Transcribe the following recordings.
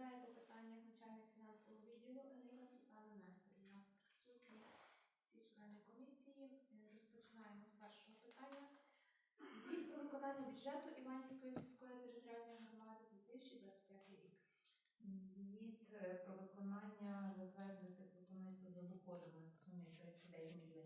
Доповідає по питаннях начальник фінансового відділу Еника Світлана Нестерівна. Присутні всі члени комісії. Е, Розпочинаємо з першого питання. Звіт про виконання бюджету Іванівської сільської територіальної громади 2025 рік. Звіт е, про виконання затвердити пропонується за доходами в сумі 39 млн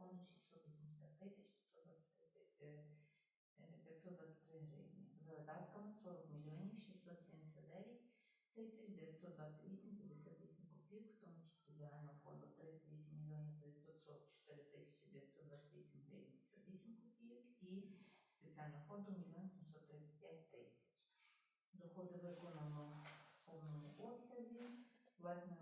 фонду 680 тисяч 523 е, е, 523 гривні. За видатками 40 мільйонів 679 тисяч 928 58 копійок, в тому числі загального фонду 38 мільйонів 944 тисячі 928 гривень 58 копійок і спеціального фонду 1 735 тисяч. Доходи виконано в повному обсязі, власне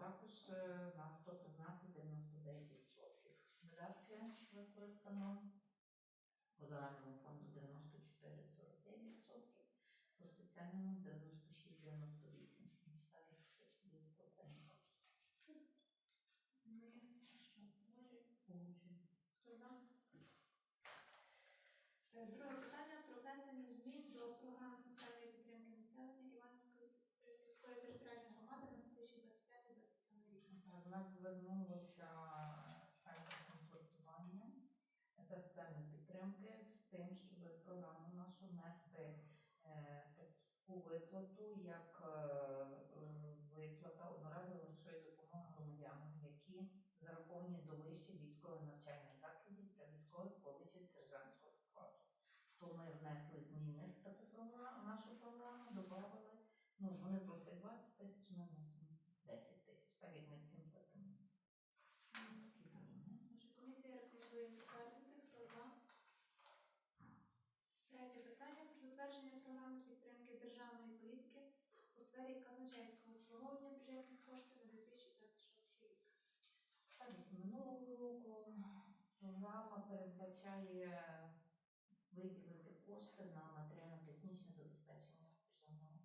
також е, на 113,99%. Видатки використано по загальному фонду 94,49%, по спеціальному 96,98%. Ставлю, що є питання. Ми що, може, Погоджую. хто за? Е, Друге питання про внесення змін до програми соціальної підтримки населення Іванівської с- сільської територіальної громади на 2025-2027 рік. Так, в нас звернулося центр комплектування та соціальної підтримки з тим, щоб в програму нашу внести е, таку виплату, як е, виплата одноразової грошової допомоги громадянам, які зараховані до вищих військових навчальних закладів та військових коледжів сержантського складу. То ми внесли зміни в таку програму, нашу програму, додавали. Ну, вони просять 20 тисяч, ми вносимо 10 тисяч, так як ми всім платимо. Такі зміни. Наша комісія рекомендує затвердити. Хто за? Третє питання про затвердження програми підтримки державної політики у сфері казначейського обслуговування бюджетних коштів на 2026 рік. Так, минулого року програма передбачає виділити кошти на матеріально-технічне забезпечення державного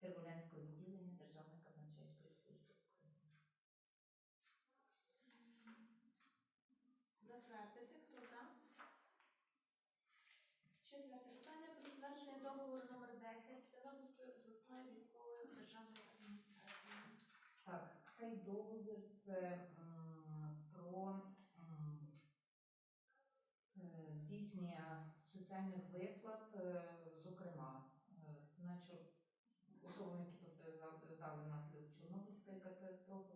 Терволянського відділення Державної казначейської служби України. Затвердити. Хто за? Четверте питання про затвердження договору номер 10 з Тернопільською обласною військовою державною адміністрацією. Так, цей договір це про е, здійснення соціальних виплат, е, зокрема, е, наче особам, які постраждали внаслідок Чорнобильської катастрофи,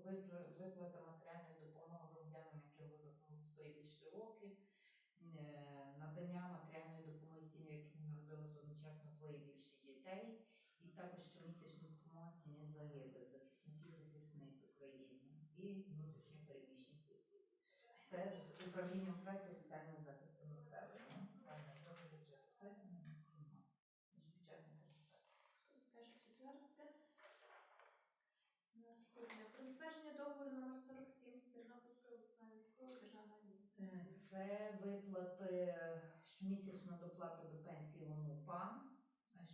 виплата матеріальної допомоги громадянам, які виробили 100 і більше років, надання матеріальної Це з управлінням праці і соціального захисту населення. Наступне. Про затвердження договору номер 47 з Тернопільською обласною військовою державною адміністрацією. Е, Це виплати щомісячна доплата до пенсії ЛОМУПА,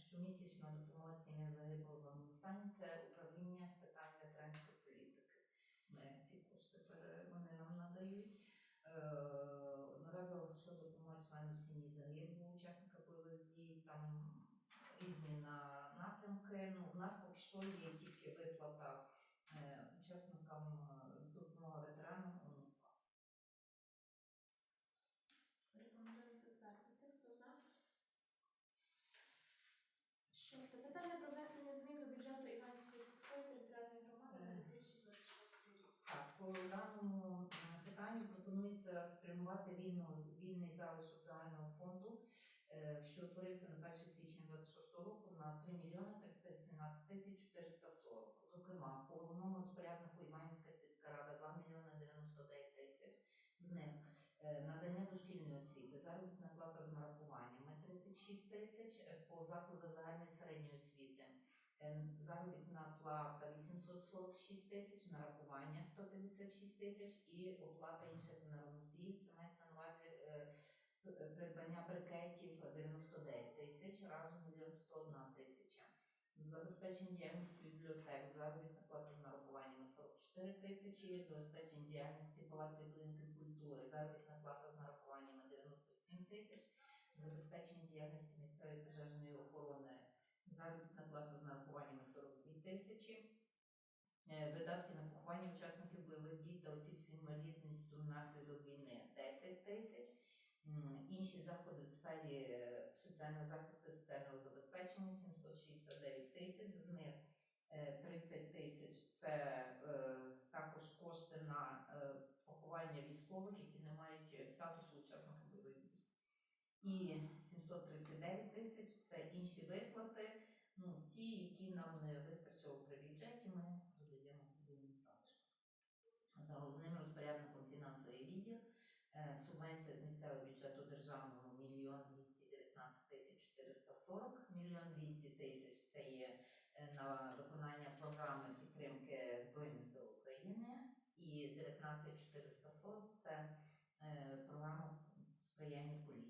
щомісячна допомога сім'ям загиблого в Афганістані. Це управління з питань ветеранської політики. Ми ці кошти пере- вони нам надають. Е, Одноразова грошова допомога члену сім'ї загиблого учасника бойових дій. Там різні на напрямки. Ну, у нас поки що є тільки виплата е, учасникам е, допомога ветеранам ОНУПА. Рекомендую затвердити. Хто за? Шосте питання про внесення змін до бюджету Іванівської сільської територіальної громади на Е. 2026 рік. Так, по даному е, питанню пропонується спрямувати вільну, вільний залишок загального фонду, е, що утворився на 1 січня 26 року на 3 мільйони 318 тисяч 440. Зокрема, по головному розпоряднику Іванівська сільська рада 2 мільйони 99 тисяч. З них е, надання дошкільної освіти, заробітна плата з нарахуваннями 36 тисяч, е, по закладах загальної середньої освіти Е, заробітна плата 846 тисяч, нарахування 156 тисяч і оплата інших енергоносіїв. Це мається на увазі е, придбання брикетів 99 тисяч, разом 1 101 тисяча. Забезпечення діяльності бібліотек, заробітна плата з нарахуваннями 44 тисячі, забезпечення діяльності палаців будинків культури, заробітна плата з нарахуваннями забезпечення діяльності місцевої пожежної охорони, заробітна плата з нарахуваннями 42 тисячі. Е, Видатки на поховання учасників бойових дій та осіб з інвалідністю внаслідок війни 10 тисяч. Інші заходи в сфері е, соціального захисту, соціального забезпечення 769 тисяч. З них е, 30 тисяч це е, також кошти на е, поховання військових, які не мають е, статусу учасника бойових дій. І 739 тисяч це інші виплати. Ну, ті, які нам не вистачило при бюджеті, ми додаємо подвійний залишок. За головним розпорядником фінансовий відділ е, субвенція з місцевого бюджету державного 1 мільйон 219 тисяч 440, мільйон 200 тисяч це є е, на виконання програми підтримки Збройних сил України і 19 440 це е, програма сприяння поліції.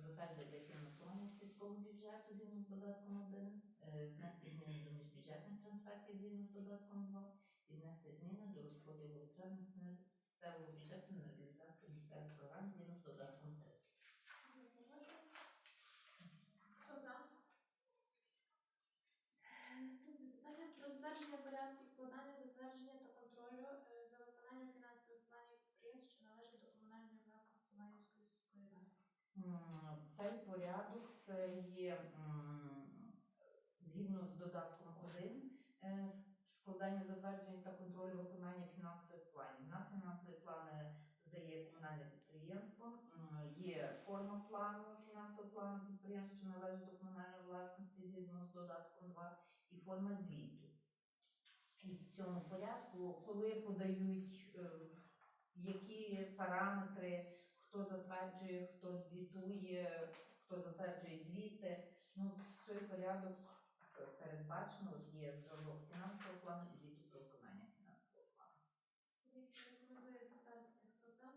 Затвердити фінансування сільського бюджету згідно з додатком 1, е, внести зміни до міжбюджетних трансфертів згідно з додатком 2 і внести зміни до розподілу витрат місцевого бюджету на Цей порядок це є згідно з додатком 1 е, складання затверджень та контролю виконання фінансових планів. У нас фінансові плани здає комунальне підприємство. Є форма плану фінансового плану підприємств, що належить до комунальної власності згідно з додатком 2 і форма звіту. І в цьому порядку, коли подають е, які параметри, хто затверджує, хто звітує, хто затверджує звіти. Ну, цей порядок передбачено, є зразок фінансового плану і звіту про виконання фінансового плану. Комісія рекомендує затвердити. Хто за?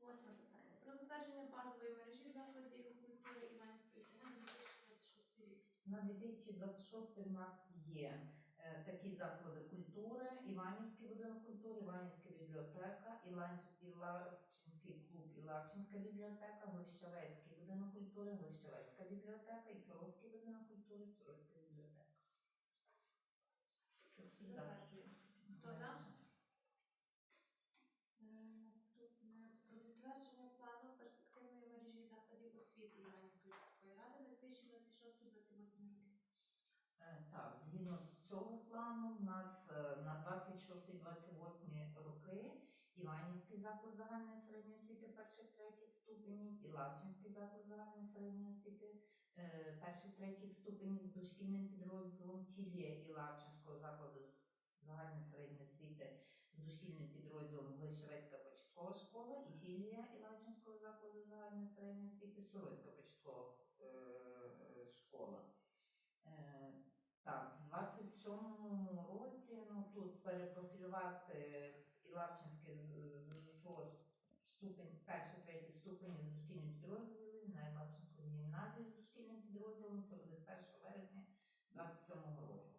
Восьме питання. Про затвердження базової мережі закладів культури Іванівської на 2026 рік. На 2026 у нас є е, такі заклади культури: Іванівський будинок культури, Іванівська бібліотека, Іланч- Іларчинський клуб, Іларчинська бібліотека, Глищавецький будинок культури, Глищавецька бібліотека і Сорочський будинок культури, Сорочська бібліотека. Це. Хто за? Е, Наступне про затвердження плану перспективної мережі закладів освіти Іванівської сільської ради на 2026-2028 роки. Е, Так, згідно цього плану, в нас е, на 26-28 роки Іванівський заклад загальної середньої освіти перших третіх ступенів і Лавчинський заклад загальної середньої освіти е, перших третіх ступенів з дошкільним підрозділом філія і Лавчинського закладу загальної середньої освіти з дошкільним підрозділом Глищевецька початкова школа і філія Ілачинського закладу загальної середньої освіти Суровська початкова е, школа. Е, Так, в 27-му році ну, тут перепрофілювати З- ЗСО ступень, перший, третій ступені з дошкільним підрозділом на Іларчинську гімназії з дошкільним підрозділом. Це буде з 1 вересня 27-го року.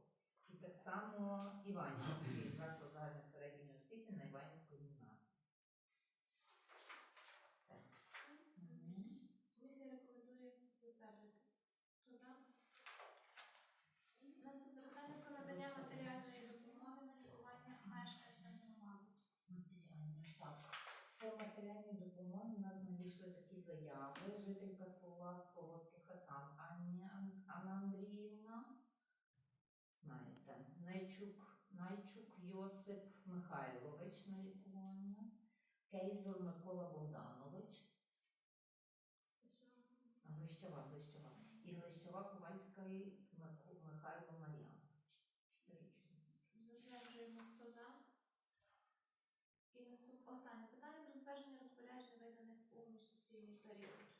І так само Іванівський заклад загальної середньої освіти на Іванівську гімназію. Все. Мгм. Комісія рекомендує затвердити. Хто за? Наступне питання про надання матеріальної допомоги на лікування мешканцям громади. Матеріальні, Так. По матеріальній допомоги у нас надійшли такі заяви. Жителька села Солоцьких Хасан Анна Андріївна. Знаєте, Найчук, Найчук Йосип Михайлович на лікування, Кейзор Микола Богданович, Що? Глищова, Глищова, і Глищова Ковальський синій тарілки.